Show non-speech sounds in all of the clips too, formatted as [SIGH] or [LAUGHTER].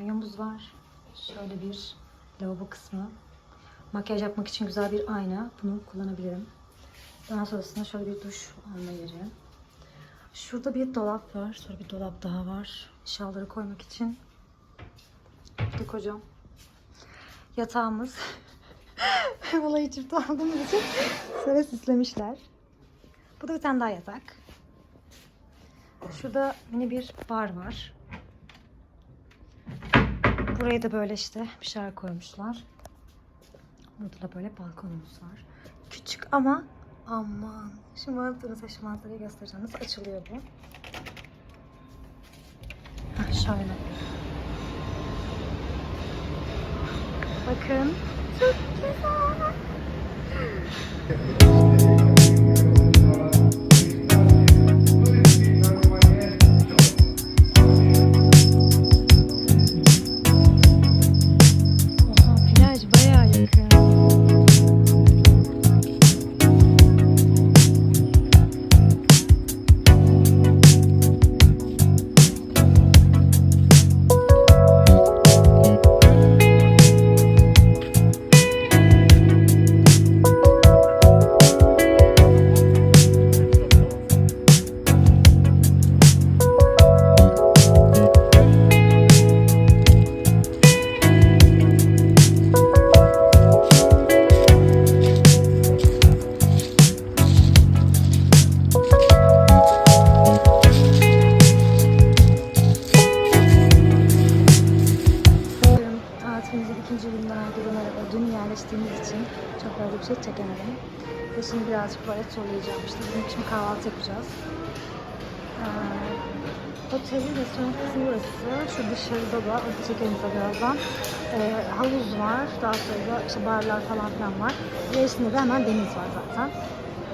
banyomuz var. Şöyle bir lavabo kısmı. Makyaj yapmak için güzel bir ayna. Bunu kullanabilirim. Daha sonrasında şöyle bir duş alma yeri. Şurada bir dolap var. Sonra bir dolap daha var. Eşyaları koymak için. Burada kocam. Yatağımız. [LAUGHS] Vallahi çift aldığımız için şöyle süslemişler. Burada bir tane daha yatak. Şurada mini bir bar var. Buraya da böyle işte bir şeyler koymuşlar. Burada da böyle balkonumuz var. Küçük ama aman. Şu manzarası, şu manzarayı göstereceğim. Nasıl açılıyor bu? Heh, şöyle. Bakın. Çok güzel. Fazla bir şey çekemedim. Ve şimdi birazcık böyle turlayacağım. İşte bugün şimdi kahvaltı yapacağız. Ee, otelin restoran burası. Şu dışarıda da, o da çekelim size birazdan. Ee, havuz var. Daha sonra işte barlar falan filan var. İlerisinde de hemen deniz var zaten.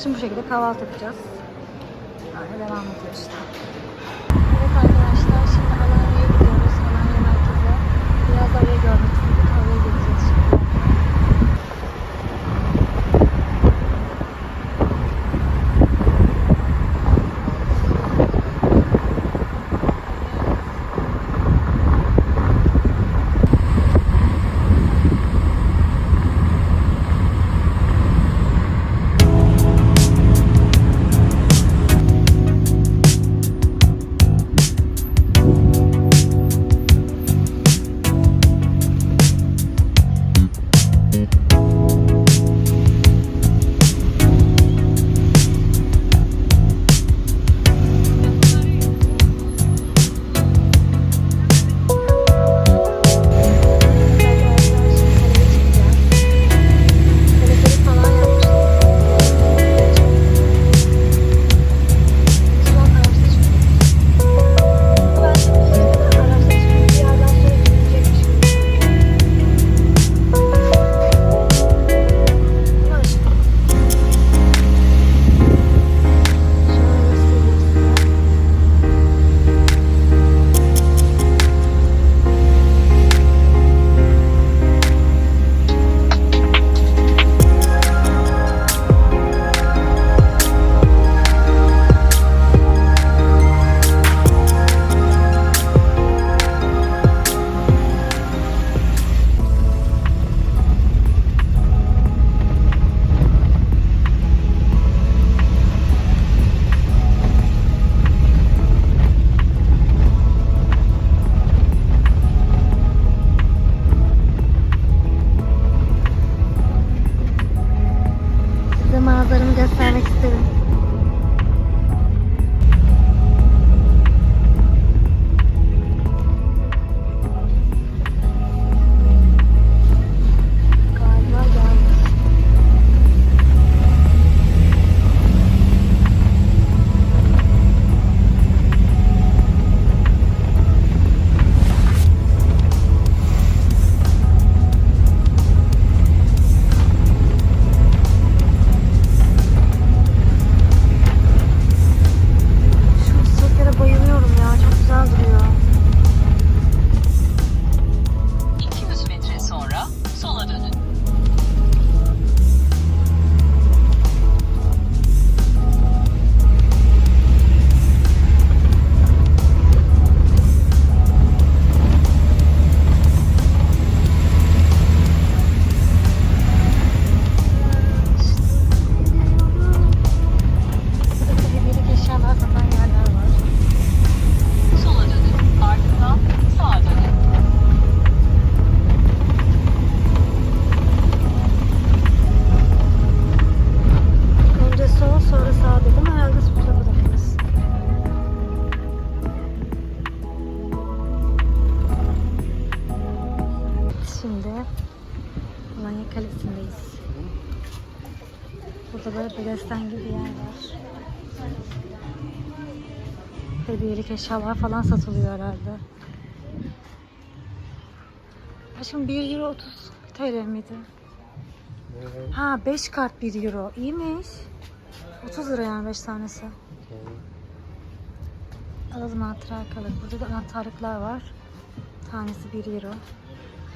Şimdi bu şekilde kahvaltı yapacağız. Yani devam ediyor işte. Evet arkadaşlar şimdi Alanya'ya gidiyoruz. Alanya merkeze. Biraz orayı görmek Kalesi'ndeyiz. Burada böyle Bedesten gibi bir yer var. Hediyelik eşyalar falan satılıyor herhalde. Aşkım 1 euro 30 TL miydi? Ha 5 kart 1 euro. İyiymiş. 30 lira yani 5 tanesi. Alalım anahtarlık. Burada da anahtarlıklar var. Tanesi 1 euro.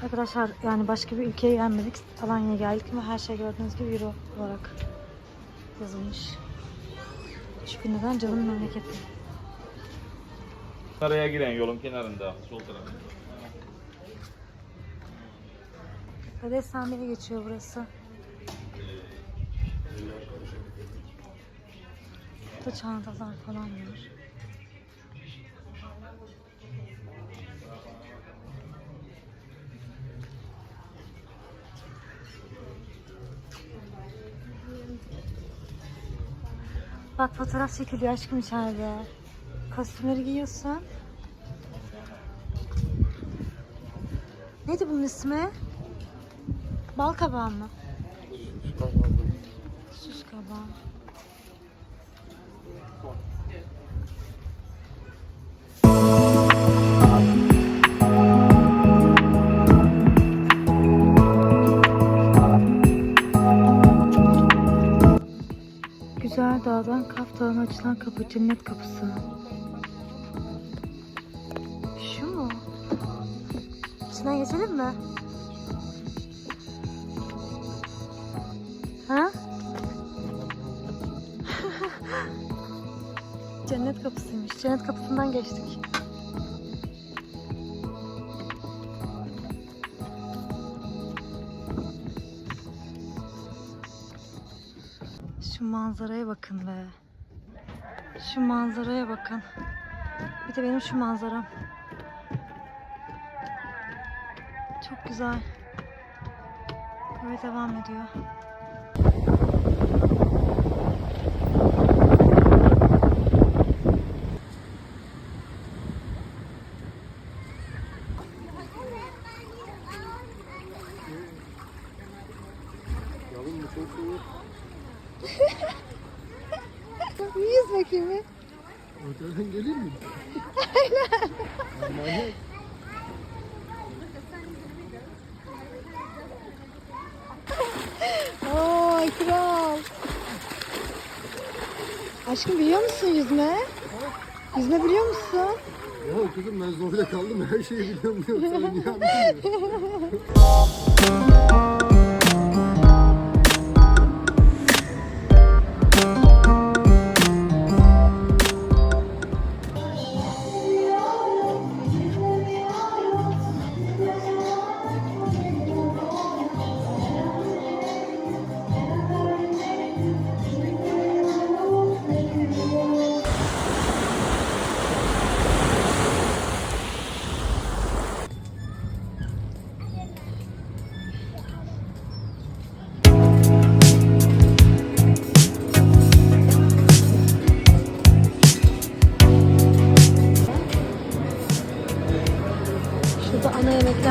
Arkadaşlar yani başka bir ülkeye gelmedik. Alanya'ya geldik ama her şey gördüğünüz gibi euro olarak yazılmış. Çünkü neden canım memleketi. Araya giren yolun kenarında sol tarafta. Bedestanlı'ya geçiyor burası. Burada çantalar falan var. Bak fotoğraf çekiliyor aşkım içeride. Kostümleri giyiyorsun. Neydi bunun ismi? Bal kabağı mı? Süs kabağı. Güzel dağdan Kaf Dağı'na açılan kapı, cennet kapısı. Şu mu? İçinden geçelim mi? Ha? [LAUGHS] Cennet kapısıymış. Cennet kapısından geçtik. Manzaraya bakın be. Şu manzaraya bakın. Bir de benim şu manzaram. Çok güzel. Böyle devam ediyor. Aşkım biliyor musun yüzme? Yüzme biliyor musun? Ya kızım ben zorla kaldım her şeyi biliyorum diyor. Sana niye anlatmıyorum? [LAUGHS]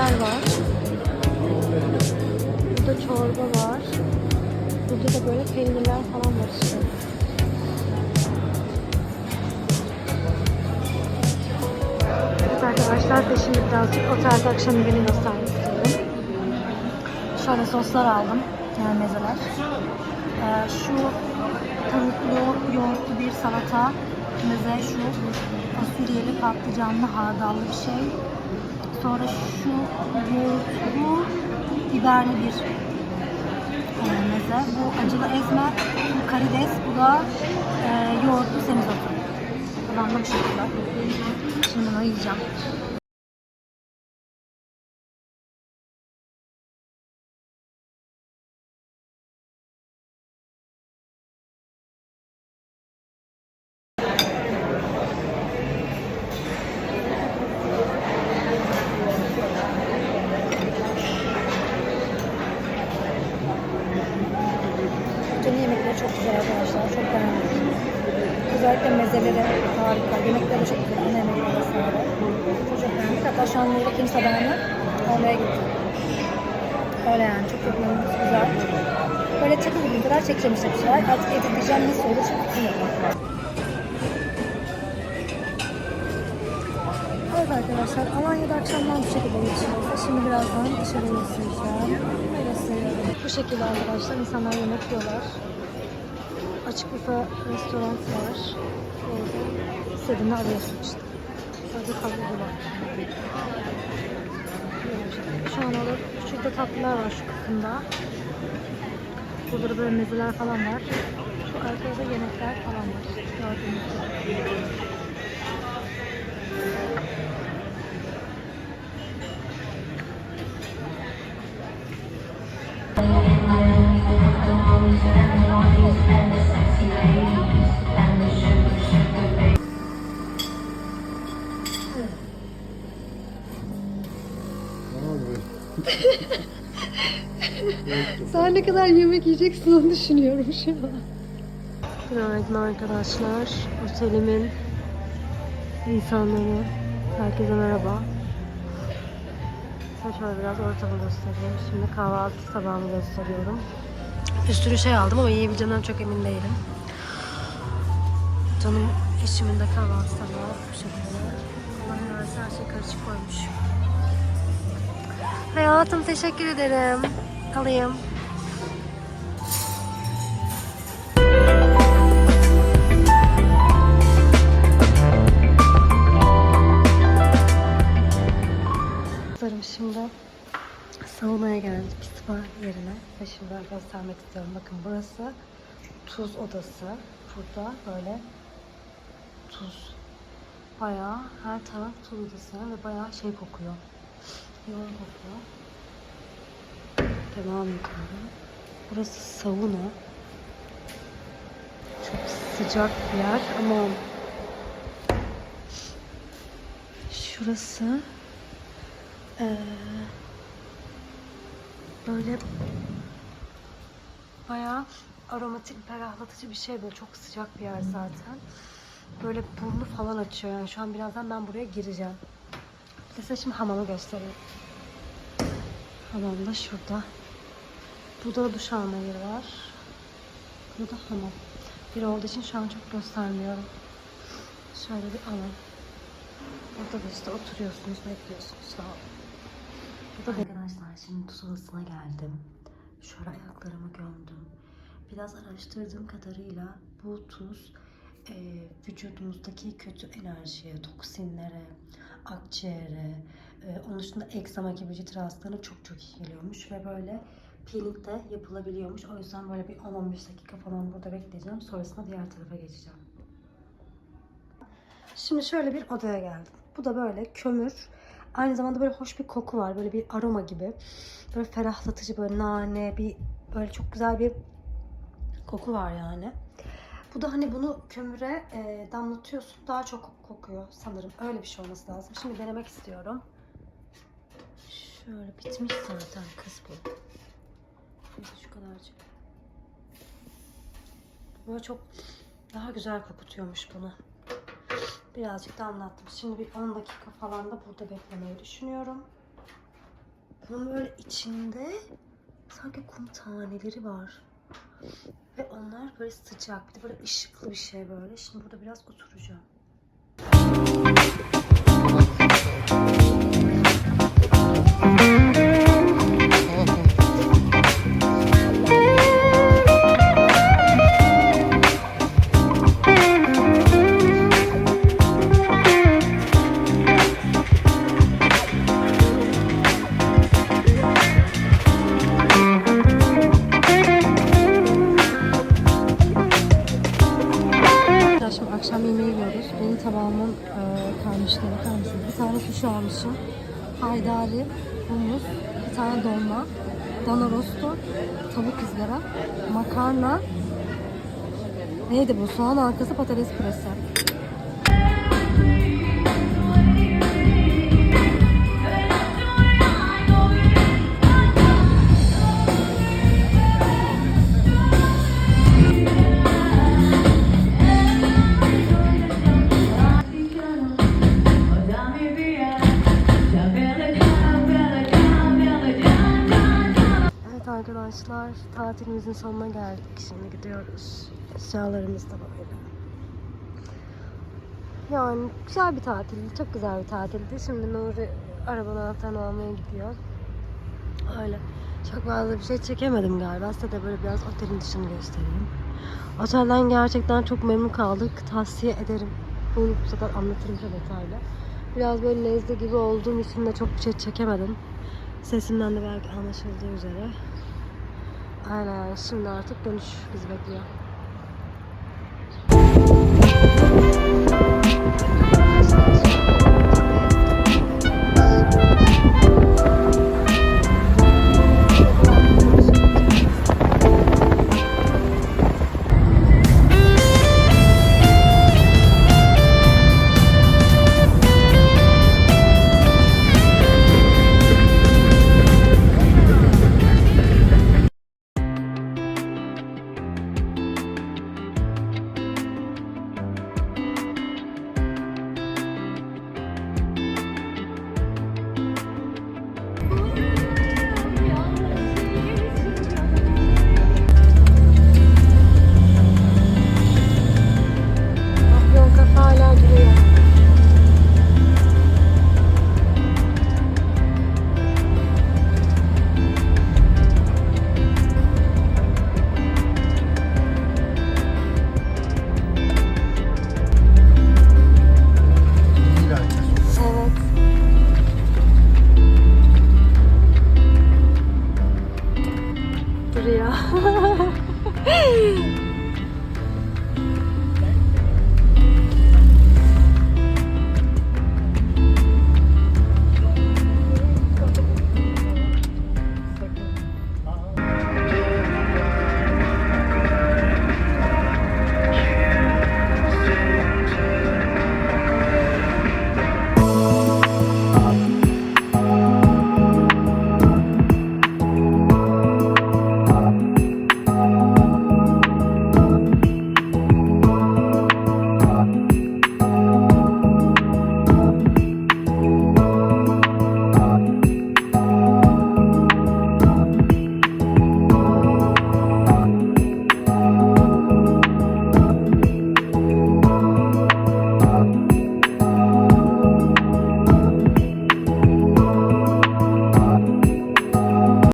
yemekler var. Burada çorba var. Burada da böyle peynirler falan var işte. Evet arkadaşlar size şimdi birazcık otelde akşam yemeğini göstermek istiyorum. Şöyle soslar aldım. Yani mezeler. Ee, şu tavuklu yoğurtlu bir salata. Meze şu fasulyeli patlıcanlı hardallı bir şey. Sonra şu yoğurtlu biberli bir meze. Bu acılı ezme, bu karides, bu da e, yoğurtlu semizotu. Bu şekilde. Şimdi bunu yiyeceğim. Ülkenin yemekleri çok güzel arkadaşlar. Çok beğendim. Özellikle mezeleri harika. Yemekleri çok güzel. Ana yemekleri vesaire. Çok çok beğendik. Hatta şu ikinci tabağını almaya gittim. Öyle yani çok çok memnunuz. Güzel. Böyle çekebildiğim kadar çekeceğim işte bir şeyler. Artık editleyeceğim nasıl olur çok bilmiyorum. Evet arkadaşlar Alanya'da akşamlar bu şekilde geçiyor. Şimdi birazdan dışarı göstereceğim. Burası bu şekilde arkadaşlar insanlar yemek yiyorlar. Açık büfe restoran var. Orada istediğini arıyorsun işte. Sadece kahve var. Şu an orada şurada tatlılar var şu kısımda. Burada da böyle mezeler falan var. Şu arkada da yemekler falan var. Gördüğünüz gibi. Abi. [LAUGHS] Sen ne kadar yemek yiyeceksin onu düşünüyorum şu an. Günaydın arkadaşlar. Otelimin insanları. Herkese merhaba. Size şöyle biraz ortamı göstereyim. Şimdi kahvaltı tabağımı gösteriyorum. Bir sürü şey aldım ama yiyebileceğimden çok emin değilim. Canım eşimin de kahvaltı tabağı bu şekilde. Allah versin her şey karışık koymuş. Hayatım teşekkür ederim. Alayım. Kızlarım şimdi saunaya geldik spa yerine ve şimdi göstermek istiyorum. Bakın burası tuz odası. Burada böyle tuz. Bayağı her taraf tuz odası ve bayağı şey kokuyor. Yoğun kokuyor. Devam ediyorum. Burası sauna. Çok sıcak bir yer ama şurası eee, böyle bayağı aromatik, ferahlatıcı bir şey böyle çok sıcak bir yer zaten. Böyle burnu falan açıyor yani şu an birazdan ben buraya gireceğim. Bir de size şimdi hamamı göstereyim. Hamam da şurada. Burada da duş alma yeri var. Burada hamam. Bir olduğu için şu an çok göstermiyorum. Şöyle bir alan. Burada da işte oturuyorsunuz, bekliyorsunuz falan. Burada Arkadaşlar şimdi tuz odasına geldim. Şöyle ayaklarımı gömdüm. Biraz araştırdığım kadarıyla bu tuz e, vücudumuzdaki kötü enerjiye, toksinlere, akciğere, e, onun dışında egzama gibi cilt hastalarına çok çok iyi geliyormuş ve böyle peeling de yapılabiliyormuş. O yüzden böyle bir 10-15 dakika falan burada bekleyeceğim. Sonrasında diğer tarafa geçeceğim. Şimdi şöyle bir odaya geldim. Bu da böyle kömür. Aynı zamanda böyle hoş bir koku var. Böyle bir aroma gibi. Böyle ferahlatıcı böyle nane bir böyle çok güzel bir koku var yani. Bu da hani bunu kömüre e, damlatıyorsun. Daha çok kokuyor sanırım. Öyle bir şey olması lazım. Şimdi denemek istiyorum. Şöyle bitmiş zaten kız bu. Şöyle şu kadarcık. Böyle çok daha güzel kokutuyormuş bunu. Birazcık damlattım. Şimdi bir 10 dakika falan da burada beklemeyi düşünüyorum. Bunun böyle içinde sanki kum taneleri var. Ve onlar böyle sıcak. Bir de böyle ışıklı bir şey böyle. Şimdi burada biraz oturacağım. Neydi bu? Soğan arkası patates püresi. arkadaşlar. Tatilimizin sonuna geldik. Şimdi gidiyoruz. Eşyalarımız da böyle. Yani güzel bir tatildi. Çok güzel bir tatildi. Şimdi Nuri arabanın anahtarını almaya gidiyor. Öyle. Çok fazla bir şey çekemedim galiba. Size de böyle biraz otelin dışını göstereyim. Otelden gerçekten çok memnun kaldık. Tavsiye ederim. Bunu bu sefer anlatırım çok detaylı. Biraz böyle nezle gibi olduğum için de çok bir şey çekemedim. Sesimden de belki anlaşıldığı üzere. Aynen şimdi artık dönüş bizi bekliyor. Bye.